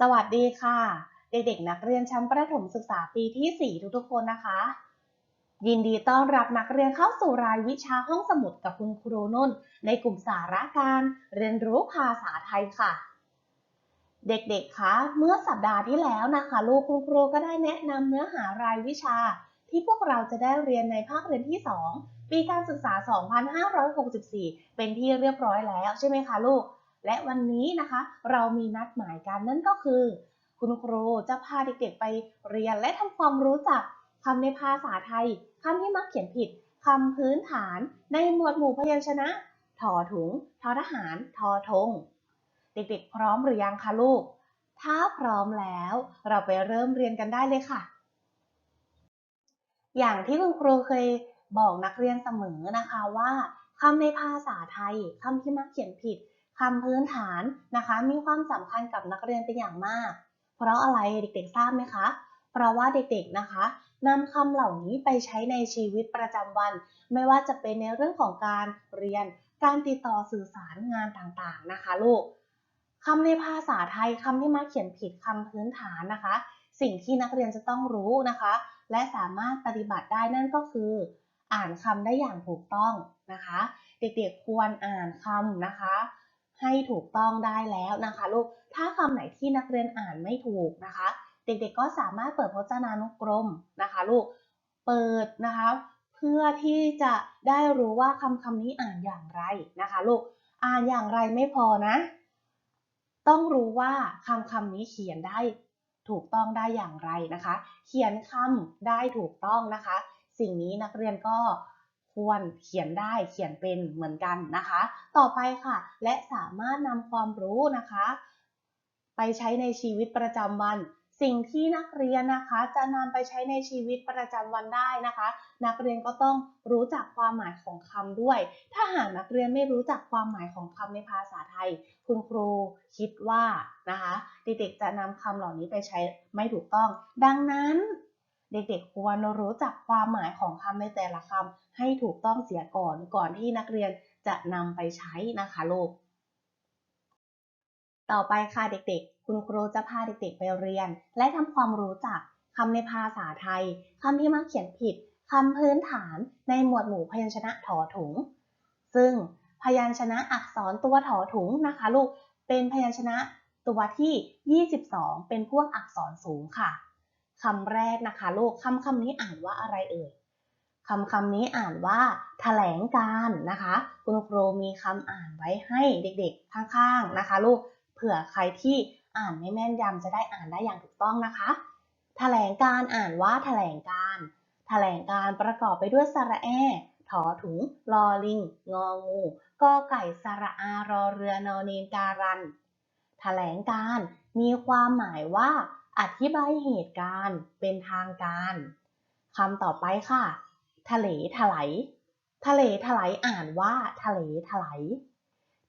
สวัสดีค่ะ เด็กๆนักเรียนชั้นประถมศึกษาปีที่ 4 ทุกๆคนนะคะ ยินดีต้อนรับนักเรียนเข้าสู่รายวิชาห้องสมุดกับคุณครูนุ่น ในกลุ่มสาระการเรียนรู้ภาษาไทยค่ะ เด็กๆคะเมื่อสัปดาห์ที่แล้วนะคะลูกคุณครูก็ได้แนะนำเนื้อหารายวิชา ที่พวกเราจะได้เรียนในภาคเรียนที่ 2 ปีการศึกษา 2564 เป็นที่เรียบร้อยแล้วใช่ไหมคะลูก และวันนี้นะคะ เรามีนัดหมายกันนั่นก็คือ คุณครูจะพาเด็กๆไปเรียนและทำความรู้จักคำในภาษาไทยคำที่มักเขียนผิดคำพื้นฐานในหมวดหมู่พยัญชนะถอถุงทอทหาร ทอธงเด็กๆ พร้อมหรือยังคะลูก ถ้าพร้อมแล้ว เราไปเริ่มเรียนกันได้เลยค่ะ อย่างที่คุณครูเคยบอกนักเรียนเสมอนะคะว่าคำในภาษาไทยคำที่มักเขียนผิด คำพื้นฐานนะคะ มีความสำคัญกับนักเรียนเป็นอย่างมาก เพราะอะไรเด็กๆทราบไหมคะ เพราะว่าเด็กๆนะคะนำคำเหล่านี้ไปใช้ในชีวิตประจำวัน ไม่ว่าจะเป็นในเรื่องของการเรียน การติดต่อสื่อสารงานต่างๆนะคะลูกคำในภาษาไทยคำที่มักเขียนผิดคำพื้นฐานนะคะ สิ่งที่นักเรียนจะต้องรู้นะคะ และสามารถปฏิบัติได้นั่นก็คือ อ่านคำได้อย่างถูกต้องนะคะ เด็กๆควรอ่านคำนะคะ ให้ถูกต้องได้แล้วนะคะลูก ถ้าคำไหนที่นักเรียนอ่านไม่ถูกนะคะ เด็กๆก็สามารถเปิดพจนานุกรมนะคะลูก เปิดนะคะ เพื่อที่จะได้รู้ว่าคำคำนี้อ่านอย่างไรนะคะลูก อ่านอย่างไรไม่พอนะ ต้องรู้ว่าคำคำนี้เขียนได้ถูกต้องได้อย่างไรนะคะ เขียนคำได้ถูกต้องนะคะ สิ่งนี้นักเรียนก็ ควรเขียนได้เขียนเป็นเหมือนกันนะคะ ต่อไปค่ะ และสามารถนำความรู้นะคะ ไปใช้ในชีวิตประจำวัน สิ่งที่นักเรียนนะคะจะนำไปใช้ในชีวิตประจำวันได้นะคะ นักเรียนก็ต้องรู้จักความหมายของคำด้วย ถ้าหากนักเรียนไม่รู้จักความหมายของคำในภาษาไทย คุณครูคิดว่านะคะเด็กๆจะนำคำเหล่านี้ไปใช้ไม่ถูกต้อง ดังนั้น เด็กๆ ควรรู้จักความหมายของคำในแต่ละคำให้ถูกต้องเสียก่อนก่อนที่นักเรียนจะนำไปใช้นะคะลูก ต่อไปค่ะเด็กๆ คุณครูจะพาเด็กๆไปเรียน และทำความรู้จักคำในภาษาไทยคำที่มักเขียนผิดคำพื้นฐานในหมวดหมู่พยัญชนะถอถุง ซึ่งพยัญชนะอักษรตัวถอถุงนะคะลูกเป็นพยัญชนะตัวที่ 22 เป็นพวกอักษรสูงค่ะ คำแรกนะคะลูกคำคำนี้อ่านว่าอะไรเอ่ยคำคำนี้อ่านว่าแถลงการนะคะ คุณครูมีคำอ่านไว้ให้เด็กๆ ข้างๆนะคะลูกเผื่อใครที่อ่านไม่แม่นยำจะได้อ่านได้อย่างถูกต้องนะคะแถลงการอ่านว่าแถลงการแถลงการประกอบไปด้วยสระแอถอถุงลอลิง งองูกอไก่สระอารอเรือนอเนนการันแถลงการมีความหมายว่า อธิบายเหตุการณ์เป็นทางการคำต่อไปค่ะ ทะเลถลายทะเลถลายอ่านว่า ทะเลถลาย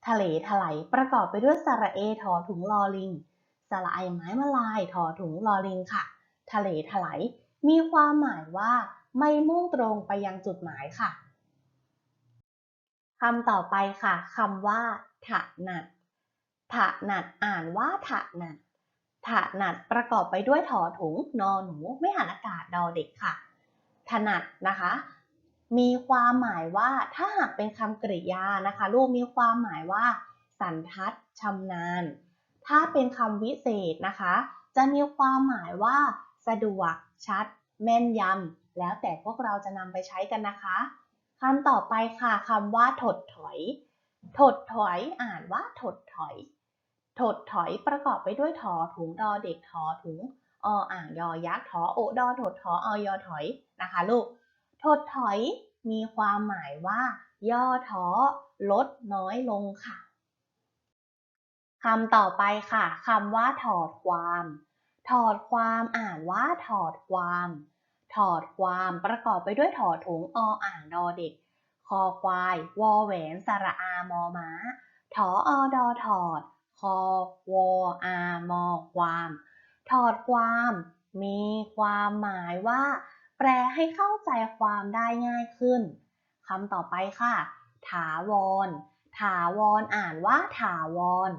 ทะเลถลายประกอบไปด้วยสระเอถอถุงลอลิง สระไอไม้มาลายถอถุงลอลิงค่ะ ทะเลถลายมีความหมายว่า ไม่มุ่งตรงไปยังจุดหมายค่ะคำต่อไปค่ะคำว่าถนัดถนัดอ่านว่าถนัด ถนัดประกอบไปด้วยถอถุงนอหนู ไม่หันอากาศดอเด็กค่ะ ถนัดนะคะ มีความหมายว่าถ้าหากเป็นคำกริยานะคะ ลูกมีความหมายว่า สันทัดชำนาญ ถ้าเป็นคำวิเศษนะคะ จะมีความหมายว่า สะดวก ชัด แม่นยำแล้วแต่พวกเราจะนำไปใช้กันนะคะคำต่อไปค่ะคำว่าถดถอย ถดถอยอ่านว่าถดถอย ถดถอยประกอบไปด้วยถอถุงดอเด็กถอถุงออ่างยอยักษ์ถอโอดอถดถอออยอถอยนะคะลูก ถดถอยมีความหมายว่า ย่อท้อลดน้อยลงค่ะคำต่อไปค่ะคำว่าถอดความ ถอดความอ่านว่าถอดความ ถอดความประกอบไปด้วยถอถุงออ่างดอเด็ก คอควาย วอแหวนสระอามอม้าถออดอถอด คอวอามอความ ถอดความ มีความหมายว่า แปลให้เข้าใจความได้ง่ายขึ้นคำต่อไปค่ะ ถาวร ถาวรอ่านว่าถาวรถ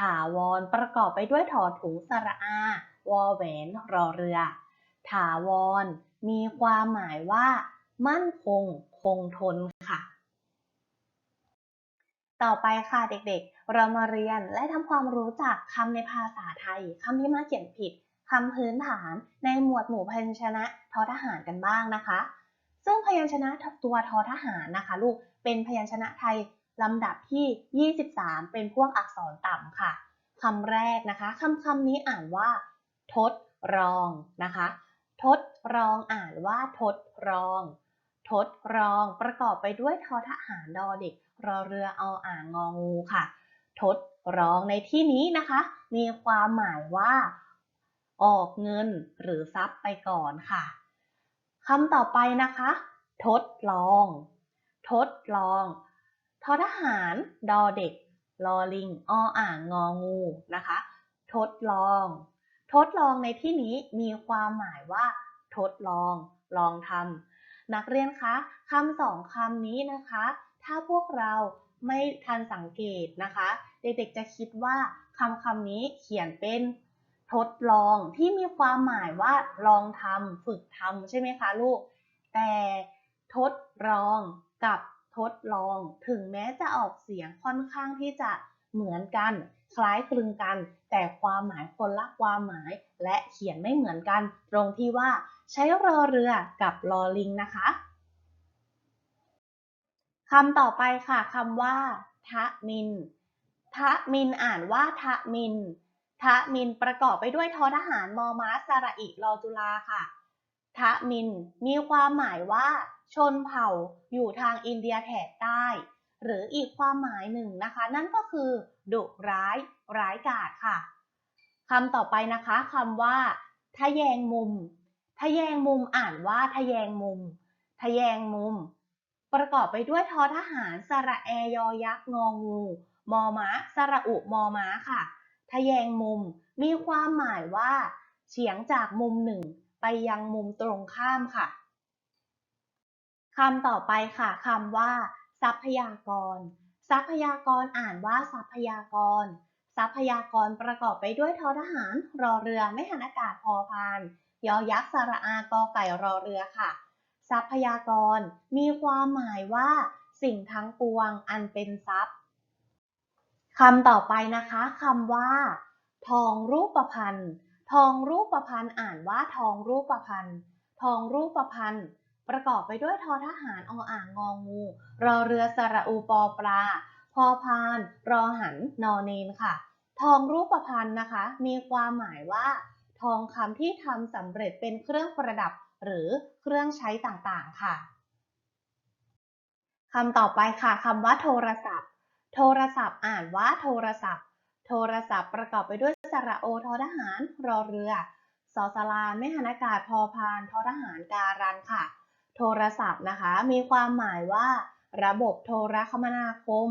ถาวรประกอบไปด้วยถอถุงสระอา วอแหวนรอเรือ ถาวร มีความหมายว่า มั่นคง คงทนค่ะ ต่อไปค่ะเด็กๆ เรามาเรียนและทำความรู้จักคำในภาษาไทยคำที่มาเขียนผิดคำพื้นฐานในหมวดหมู่พยัญชนะทอทหารกันบ้างนะคะ ซึ่งพยัญชนะตัวทอทหารนะคะ ลูกเป็นพยัญชนะไทยลำดับที่ 23 เป็นพวกอักษรต่ำค่ะคำแรกนะคะคำคำนี้อ่านว่า ทดรองนะคะ ทดรองอ่านว่าทดรอง ทดรองประกอบไปด้วยทอทหารดอเด็ก รอเรือเอาอ่างงองูค่ะ ทดรองในที่นี้นะคะ มีความหมายว่า ออกเงินหรือทรัพย์ไปก่อนค่ะคำต่อไปนะคะ ทดลอง ทดลองทอทหารดอเด็กลอลิงออ่างงองูนะคะ ทดลอง ทดลองในที่นี้มีความหมายว่า ทดลอง ลองทำนักเรียนคะคำสองคำนี้นะคะ ถ้าพวกเราไม่ทันสังเกตนะคะ เด็กๆจะคิดว่าคำคำนี้เขียนเป็นทดลองที่มีความหมายว่าลองทำฝึกทำใช่ไหมคะลูก แต่ทดลองกับทดลองถึงแม้จะออกเสียงค่อนข้างที่จะเหมือนกัน คล้ายคลึงกัน แต่ความหมายคนละความหมาย และเขียนไม่เหมือนกัน ตรงที่ว่าใช้รอเรือกับลอลิงนะคะ คำต่อไปค่ะคำว่าทะมินทะมินอ่านว่าทะมินทะมินประกอบไปด้วยทอทหารมอม้าสระอิรอจุลาค่ะทะมินมีความหมายว่า ชนเผ่าอยู่ทางอินเดียแถบใต้ หรืออีกความหมายหนึ่งนะคะ นั่นก็คือดุร้าย ร้ายกาจค่ะคำต่อไปนะคะคำว่า ทะแยงมุม ทะแยงมุมอ่านว่าทะแยงมุม ทะแยงมุม ประกอบไปด้วยทอทหาร สระแอยอยักษ์งองู มอม้า สระอุ มอม้าค่ะ ทะแยงมุม มีความหมายว่า เฉียงจากมุมหนึ่งไปยังมุมตรงข้ามค่ะคำต่อไปค่ะคำว่า ทรัพยากร ทรัพยากรอ่านว่าทรัพยากร ทรัพยากรประกอบไปด้วยทอทหาร รอเรือ ไม่หันอากาศพอพาน ยอยักษ์ สระอากอไก่ รอเรือค่ะ ทรัพยากร มีความหมายว่า สิ่งทั้งปวงอันเป็นทรัพย์คำต่อไปนะคะคำว่า ทองรูปพันธ์ทองรูปพันธ์อ่านว่าทองรูปพันธ์ทองรูปพันธ์ประกอบไปด้วยทอทหารออ่างงองูรอเรือสระอูปอปลา พอพาน รอหันนอเนนค่ะ ทองรูปพรรณนะคะ มีความหมายว่า ทองคำที่ทำสำเร็จเป็นเครื่องประดับ หรือเครื่องใช้ต่างๆ ค่ะคำต่อไปค่ะคำว่าโทรศัพท์ โทรศัพท์อ่านว่าโทรศัพท์ โทรศัพท์ประกอบไปด้วยสระโอทอทหารรอเรือสอสลาไม่หันอากาศพอพานทอทหารการันค่ะ โทรศัพท์นะคะ มีความหมายว่า ระบบโทรคมนาคม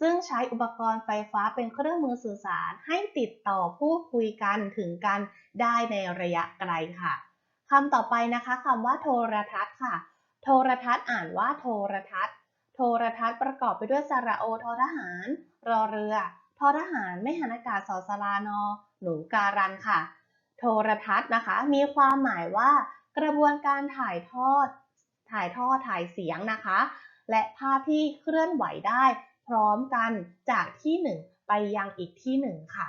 ซึ่งใช้อุปกรณ์ไฟฟ้าเป็นเครื่องมือสื่อสารให้ติดต่อพูดคุยกันถึงกันได้ในระยะไกลค่ะ คำต่อไปนะคะคำว่าโทรทัศน์ค่ะ โทรทัศน์อ่านว่าโทรทัศน์ โทรทัศน์ประกอบไปด้วยสระโอทอทหาร รอเรือทอทหารไม่หันอากาศสอสลานอ หนูการันค่ะ โทรทัศน์นะคะ มีความหมายว่า กระบวนการถ่ายทอด ถ่ายทอดถ่ายเสียงนะคะ และภาพที่เคลื่อนไหวได้ พร้อมกันจากที่หนึ่งไปยังอีกที่หนึ่งค่ะ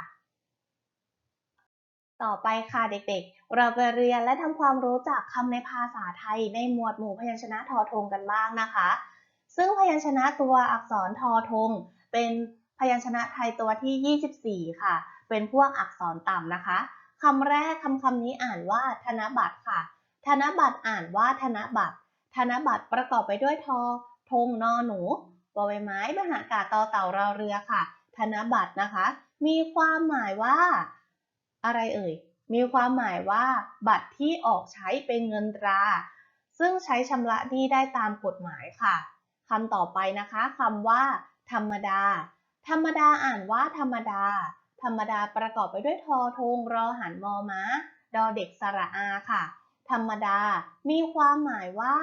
ต่อไปค่ะเด็กๆ เราไปเรียนและทำความรู้จักคำในภาษาไทยในหมวดหมู่พยัญชนะทอทงกันบ้างนะคะ ซึ่งพยัญชนะตัวอักษรทอทง เป็นพยัญชนะไทยตัวที่ 24 ค่ะ เป็นพวกอักษรต่ำนะคะคำแรกคำคำนี้อ่านว่าธนบัตรค่ะ ธนบัตรอ่านว่าธนบัตร ธนบัตรประกอบไปด้วยทอธงนอหนูบอใบไม้มหากาศตอเต่ารอเรือค่ะ ธนบัตรนะคะ มีความหมายว่า อะไรเอ่ย มีความหมายว่าบัตรที่ออกใช้เป็นเงินตรา ซึ่งใช้ชำระหนี้ได้ตามกฎหมายค่ะคำต่อไปนะคะคำว่า ธรรมดา ธรรมดาอ่านว่าธรรมดา ธรรมดาประกอบไปด้วยทอทงรอหันมอม้าดอเด็กสระอาค่ะ ธรรมดา มีความหมายว่า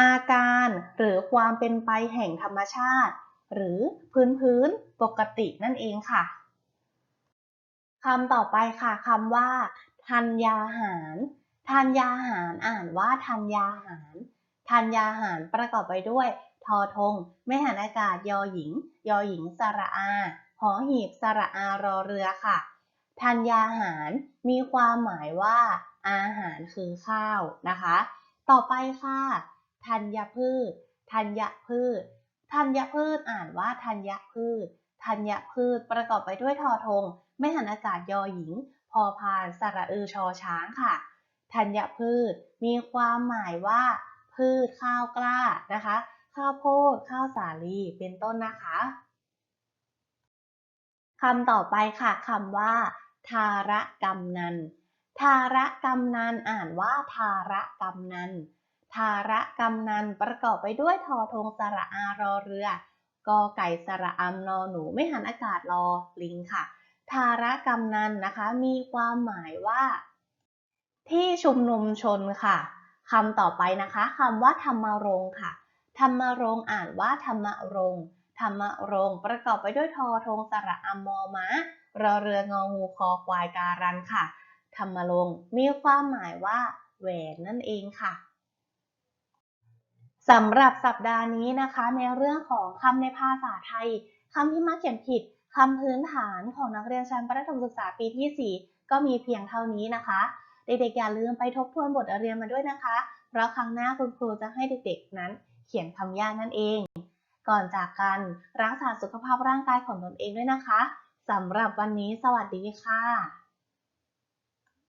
อาการหรือความเป็นไปแห่งธรรมชาติ หรือพื้นพื้นปกตินั่นเองค่ะ คำต่อไปค่ะคำว่าธัญญาหารธัญญาหารอ่านว่าธัญญาหารธัญญาหารประกอบไปด้วย ทอทง ไม่หันอากาศยอหญิง ยอหญิงสระอาหอหีบสระอารอเรือค่ะธัญญาหารมีความหมายว่า อาหารคือข้าวนะคะ ต่อไปค่ะธัญพืชธัญพืชธัญพืชอ่านว่าธัญพืชธัญพืชประกอบไปด้วยทอทง ไม่หันอากาศยอหญิง พอพานสระอือชอช้างค่ะ ธัญพืช มีความหมายว่า พืชข้าวกล้านะคะ ข้าวโพด ข้าวสาลี เป็นต้นนะคะคำต่อไปค่ะคำว่า ทาระกำนัน ทาระกำนันอ่านว่าทาระกำนัน ทาระกำนันประกอบไปด้วยทอทงสระอารอเรือกอไก่สระอำนอหนูไม่หันอากาศรอลิงค่ะ ทาระกำนันนะคะ มีความหมายว่า ที่ชุมนุมชนค่ะคำต่อไปนะคะคำว่าธรรมรงค์ค่ะ ธรรมรงค์อ่านว่าธรรมรงค์ธรรมรงค์ประกอบไปด้วยทอทงสระอมอม้ารอเรืององูคอควายการันค่ะ ธรรมรงค์มีความหมายว่าแหวนนั่นเองค่ะสำหรับสัปดาห์นี้นะคะ ในเรื่องของคำในภาษาไทยคำที่มักเขียนผิด คำพื้นฐานของนักเรียนชั้นประถมศึกษาปีที่ 4 ก็มีเพียงเท่านี้นะคะ เด็กๆอย่าลืมไปทบทวนบทเรียนมาด้วยนะคะ เพราะครั้งหน้าคุณครูจะให้เด็กๆนั้น เขียนคำยากนั่นเอง ก่อนจากกันรักษาสุขภาพร่างกายของตนเองด้วยนะคะสำหรับวันนี้สวัสดีค่ะ